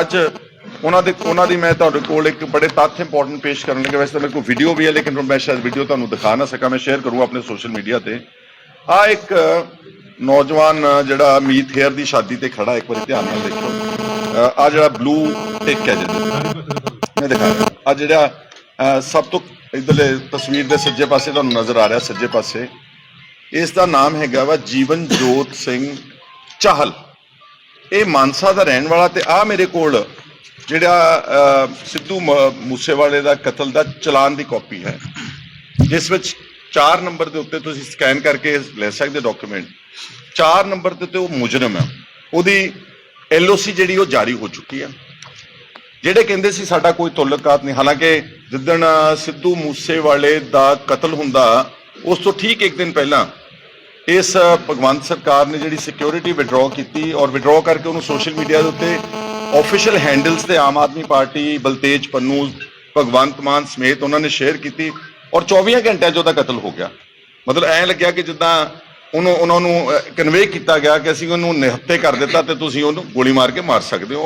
ਅੱਜ ਉਹਨਾਂ ਦੇ ਉਹਨਾਂ ਦੀ ਮੈਂ ਤੁਹਾਡੇ ਕੋਲ ਇੱਕ ਬੜੇ ਤੱਥ ਇੰਪੋਰਟੈਂਟ ਪੇਸ਼ ਕਰਨ ਲੱਗਾ। ਵੈਸੇ ਤਾਂ ਮੇਰੇ ਕੋਲ ਵੀਡੀਓ ਵੀ ਹੈ, ਲੇਕਿਨ ਮੈਂ ਸ਼ਾਇਦ ਵੀਡੀਓ ਤੁਹਾਨੂੰ ਦਿਖਾ ਨਾ ਸਕਾਂ। ਮੈਂ ਸ਼ੇਅਰ ਕਰੂੰ ਆਪਣੇ ਸੋਸ਼ਲ ਮੀਡੀਆ ਤੇ। ਆ ਇੱਕ ਨੌਜਵਾਨ ਜਿਹੜਾ ਮੀਤ ਹੇਅਰ ਦੀ ਸ਼ਾਦੀ ਤੇ ਖੜਾ ਇੱਕ ਵਾਰੀ ਧਿਆਨ ਨਾਲ ਦੇਖੋ। ਆ ਜਿਹੜਾ ਬਲੂ ਟਿਕ ਹੈ ਜਿਹਦੇ ਮੈਂ ਦਿਖਾ ਆ ਜਿਹੜਾ ਸਭ ਤੋਂ ਇਧਰਲੇ ਤਸਵੀਰ ਦੇ ਸੱਜੇ ਪਾਸੇ ਤੁਹਾਨੂੰ ਨਜ਼ਰ ਆ ਰਿਹਾ, ਸੱਜੇ ਪਾਸੇ। ਇਸ ਦਾ ਨਾਮ ਹੈਗਾ ਵਾ ਜੀਵਨ ਜੋਤ ਸਿੰਘ ਚਾਹਲ। ਇਹ ਮਾਨਸਾ ਦਾ ਰਹਿਣ ਵਾਲਾ ਤੇ ਆ ਮੇਰੇ ਕੋਲ ਜਿਹੜਾ ਸਿੱਧੂ ਮ- ਮੂਸੇਵਾਲੇ ਦਾ ਕਤਲ ਦਾ ਚਲਾਨ ਦੀ ਕਾਪੀ ਹੈ। ਜਿਸ ਵਿੱਚ 4 ਨੰਬਰ ਦੇ ਉੱਤੇ ਤੁਸੀਂ ਸਕੈਨ ਕਰਕੇ ਲੈ ਸਕਦੇ ਡਾਕੂਮੈਂਟ। 4 ਨੰਬਰ ਦੇ ਉੱਤੇ ਉਹ ਮੁਜਰਮ ਹੈ। ਉਹਦੀ ਐਲਓਸੀ ਜਿਹੜੀ ਉਹ ਜਾਰੀ ਹੋ ਚੁੱਕੀ ਹੈ। ਜਿਹੜੇ ਕਹਿੰਦੇ ਸੀ ਸਾਡਾ ਕੋਈ ਤੁਲਕਾਤ ਨਹੀਂ, ਹਾਲਾਂਕਿ ਜਿੱਦਣ ਸਿੱਧੂ ਮੂਸੇਵਾਲੇ ਦਾ ਕਤਲ ਹੁੰਦਾ, ਉਸ ਤੋਂ ਠੀਕ ਇੱਕ ਦਿਨ ਪਹਿਲਾਂ ਇਸ ਭਗਵੰਤ ਸਰਕਾਰ ਨੇ ਜਿਹੜੀ ਸਿਕਿਉਰਿਟੀ ਵਿਡਰਾਅ ਕੀਤੀ ਔਰ ਵਿਡਰਾਅ ਕਰਕੇ ਉਹਨੂੰ ਸੋਸ਼ਲ ਮੀਡੀਆ ਦੇ ਉੱਤੇ ਆਫੀਸ਼ੀਅਲ ਹੈਂਡਲਸ ਤੇ ਆਮ ਆਦਮੀ ਪਾਰਟੀ ਬਲਤੇਜ, ਪੰਨੂ, ਭਗਵੰਤ ਮਾਨ ਸਮੇਤ ਉਹਨਾਂ ਨੇ ਸ਼ੇਅਰ ਕੀਤੀ ਔਰ 24 ਘੰਟਿਆਂ 'ਚ ਉਹਦਾ ਕਤਲ ਹੋ ਗਿਆ। ਮਤਲਬ ਐਂ ਲੱਗਿਆ ਕਿ ਜਿੱਦਾਂ ਉਹਨੂੰ ਉਹਨਾਂ ਨੂੰ ਕਨਵੇ ਕੀਤਾ ਗਿਆ ਕਿ ਅਸੀਂ ਉਹਨੂੰ ਨਿਹੱਤੇ ਕਰ ਦਿੱਤਾ ਤੇ ਤੁਸੀਂ ਉਹਨੂੰ ਗੋਲੀ ਮਾਰ ਕੇ ਮਾਰ ਸਕਦੇ ਹੋ।